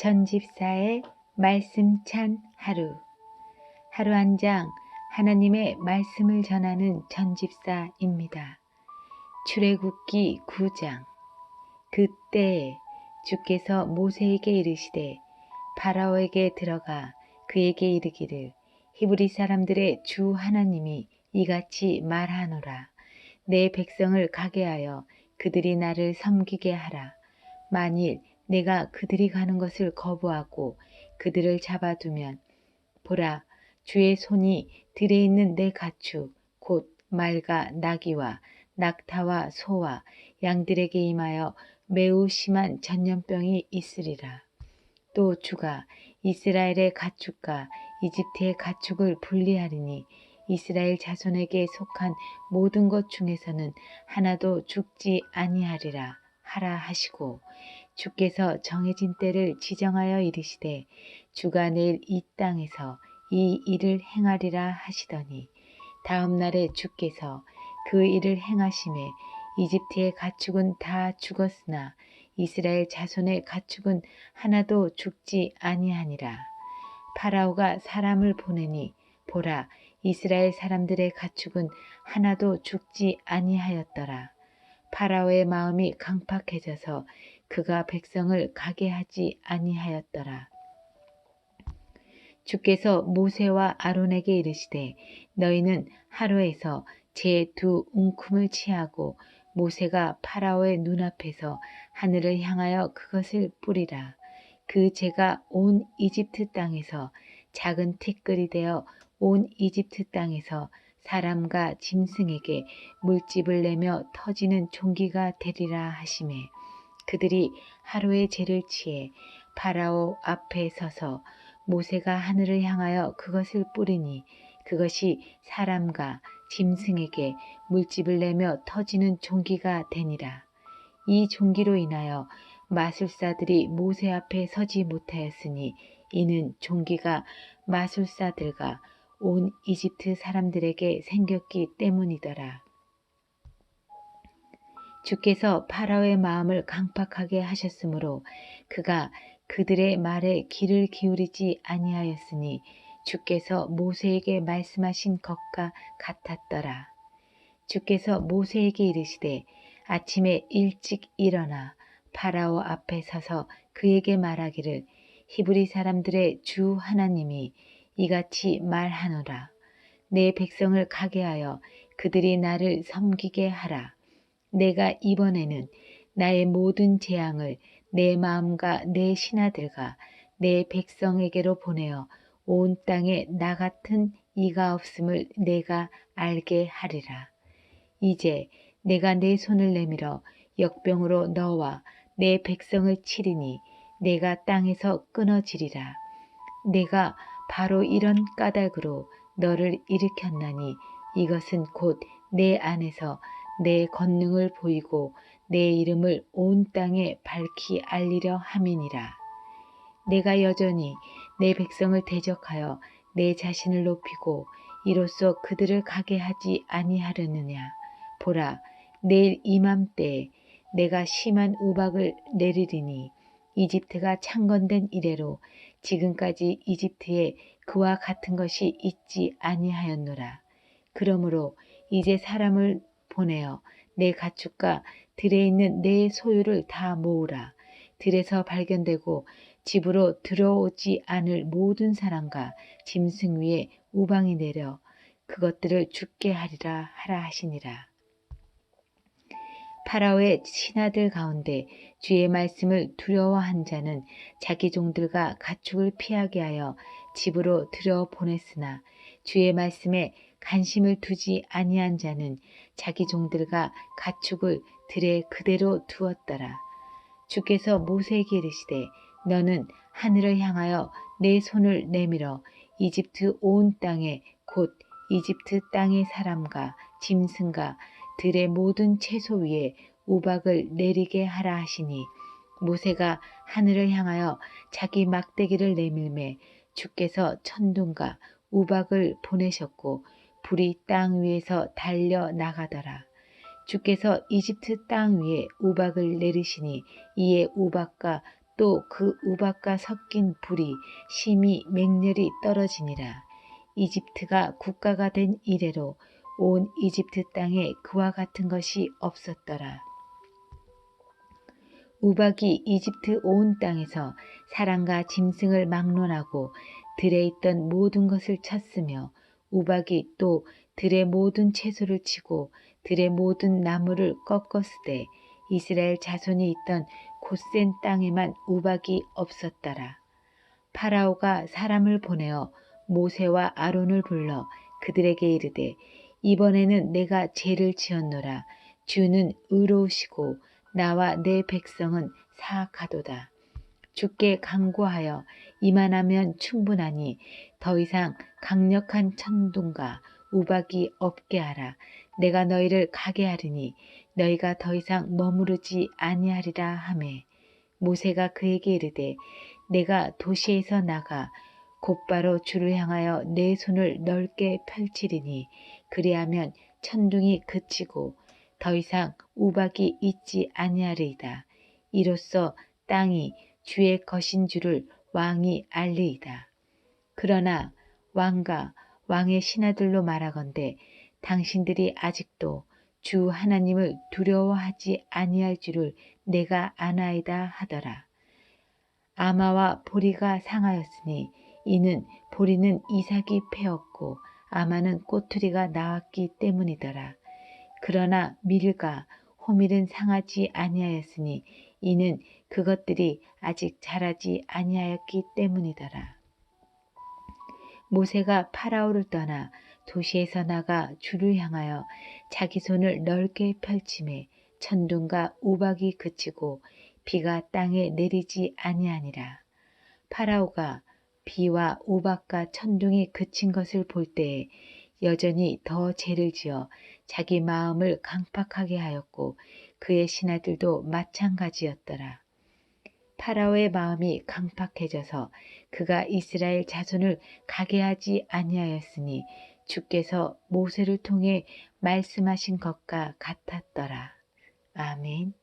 전집사의 말씀 찬 하루. 하루 한 장 하나님의 말씀을 전하는 전집사입니다. 출애굽기 9장. 그때 주께서 모세에게 이르시되 파라오에게 들어가 그에게 이르기를 히브리 사람들의 주 하나님이 이같이 말하노라. 내 백성을 가게 하여 그들이 나를 섬기게 하라. 만일 내가 그들이 가는 것을 거부하고 그들을 잡아두면 보라 주의 손이 들에 있는 내 가축 곧 말과 나귀와 낙타와 소와 양들에게 임하여 매우 심한 전염병이 있으리라. 또 주가 이스라엘의 가축과 이집트의 가축을 분리하리니 이스라엘 자손에게 속한 모든 것 중에서는 하나도 죽지 아니하리라 하라 하시고 주께서 정해진 때를 지정하여 이르시되 주가 내일 이 땅에서 이 일을 행하리라 하시더니 다음 날에 주께서 그 일을 행하심에 이집트의 가축은 다 죽었으나 이스라엘 자손의 가축은 하나도 죽지 아니하니라. 파라오가 사람을 보내니 보라 이스라엘 사람들의 가축은 하나도 죽지 아니하였더라. 파라오의 마음이 강팍해져서 그가 백성을 가게 하지 아니하였더라. 주께서 모세와 아론에게 이르시되 너희는 하루에서 제 두 웅큼을 취하고 모세가 파라오의 눈앞에서 하늘을 향하여 그것을 뿌리라. 그 재가 온 이집트 땅에서 작은 티끌이 되어 온 이집트 땅에서 사람과 짐승에게 물집을 내며 터지는 종기가 되리라 하심에 그들이 하루의 죄를 취해 파라오 앞에 서서 모세가 하늘을 향하여 그것을 뿌리니 그것이 사람과 짐승에게 물집을 내며 터지는 종기가 되니라. 이 종기로 인하여 마술사들이 모세 앞에 서지 못하였으니 이는 종기가 마술사들과 온 이집트 사람들에게 생겼기 때문이더라. 주께서 파라오의 마음을 강팍하게 하셨으므로 그가 그들의 말에 귀를 기울이지 아니하였으니 주께서 모세에게 말씀하신 것과 같았더라. 주께서 모세에게 이르시되 아침에 일찍 일어나 파라오 앞에 서서 그에게 말하기를 히브리 사람들의 주 하나님이 이같이 말하노라. 내 백성을 가게 하여 그들이 나를 섬기게 하라. 내가 이번에는 나의 모든 재앙을 내 마음과 내 신하들과 내 백성에게로 보내어 온 땅에 나 같은 이가 없음을 내가 알게 하리라. 이제 내가 내 손을 내밀어 역병으로 너와 내 백성을 치리니 내가 땅에서 끊어지리라. 내가 바로 이런 까닭으로 너를 일으켰나니 이것은 곧 내 안에서 내 권능을 보이고 내 이름을 온 땅에 밝히 알리려 함이니라. 내가 여전히 내 백성을 대적하여 내 자신을 높이고 이로써 그들을 가게 하지 아니하려느냐. 보라, 내일 이맘때에 내가 심한 우박을 내리리니 이집트가 창건된 이래로 지금까지 이집트에 그와 같은 것이 있지 아니하였노라. 그러므로 이제 사람을 보내어 내 가축과 들에 있는 내 소유를 다 모으라. 들에서 발견되고 집으로 들어오지 않을 모든 사람과 짐승 위에 우방이 내려 그것들을 죽게 하리라 하라 하시니라. 파라오의 신하들 가운데 주의 말씀을 두려워한 자는 자기 종들과 가축을 피하게 하여 집으로 들여 보냈으나 주의 말씀에 관심을 두지 아니한 자는 자기 종들과 가축을 들에 그대로 두었더라. 주께서 모세에게 이르시되 너는 하늘을 향하여 내 손을 내밀어 이집트 온 땅에 곧 이집트 땅의 사람과 짐승과 들의 모든 채소 위에 우박을 내리게 하라 하시니 모세가 하늘을 향하여 자기 막대기를 내밀매 주께서 천둥과 우박을 보내셨고 불이 땅 위에서 달려 나가더라. 주께서 이집트 땅 위에 우박을 내리시니 이에 우박과 또 그 우박과 섞인 불이 심히 맹렬히 떨어지니라. 이집트가 국가가 된 이래로 온 이집트 땅에 그와 같은 것이 없었더라. 우박이 이집트 온 땅에서 사람과 짐승을 막론하고 들에 있던 모든 것을 쳤으며 우박이 또 들의 모든 채소를 치고 들의 모든 나무를 꺾었으되 이스라엘 자손이 있던 곧센 땅에만 우박이 없었더라. 파라오가 사람을 보내어 모세와 아론을 불러 그들에게 이르되 이번에는 내가 죄를 지었노라 주는 의로우시고 나와 내 백성은 사악하도다. 주께 강구하여 이만하면 충분하니 더 이상 강력한 천둥과 우박이 없게 하라. 내가 너희를 가게 하리니 너희가 더 이상 머무르지 아니하리라 하매 모세가 그에게 이르되 내가 도시에서 나가 곧바로 주를 향하여 내 손을 넓게 펼치리니 그리하면 천둥이 그치고 더 이상 우박이 있지 아니하리이다. 이로써 땅이 주의 것인 줄을 왕이 알리이다. 그러나 왕과 왕의 신하들로 말하건대 당신들이 아직도 주 하나님을 두려워하지 아니할 줄을 내가 아나이다 하더라. 아마와 보리가 상하였으니 이는 보리는 이삭이 패었고 아마는 꼬투리가 나왔기 때문이더라. 그러나 밀과 호밀은 상하지 아니하였으니 이는 그것들이 아직 자라지 아니하였기 때문이더라. 모세가 파라오를 떠나 도시에서 나가 주를 향하여 자기 손을 넓게 펼침에 천둥과 우박이 그치고 비가 땅에 내리지 아니하니라. 파라오가 비와 우박과 천둥이 그친 것을 볼 때에 여전히 더 죄를 지어 자기 마음을 강팍하게 하였고 그의 신하들도 마찬가지였더라. 파라오의 마음이 강팍해져서 그가 이스라엘 자손을 가게 하지 아니하였으니 주께서 모세를 통해 말씀하신 것과 같았더라. 아멘.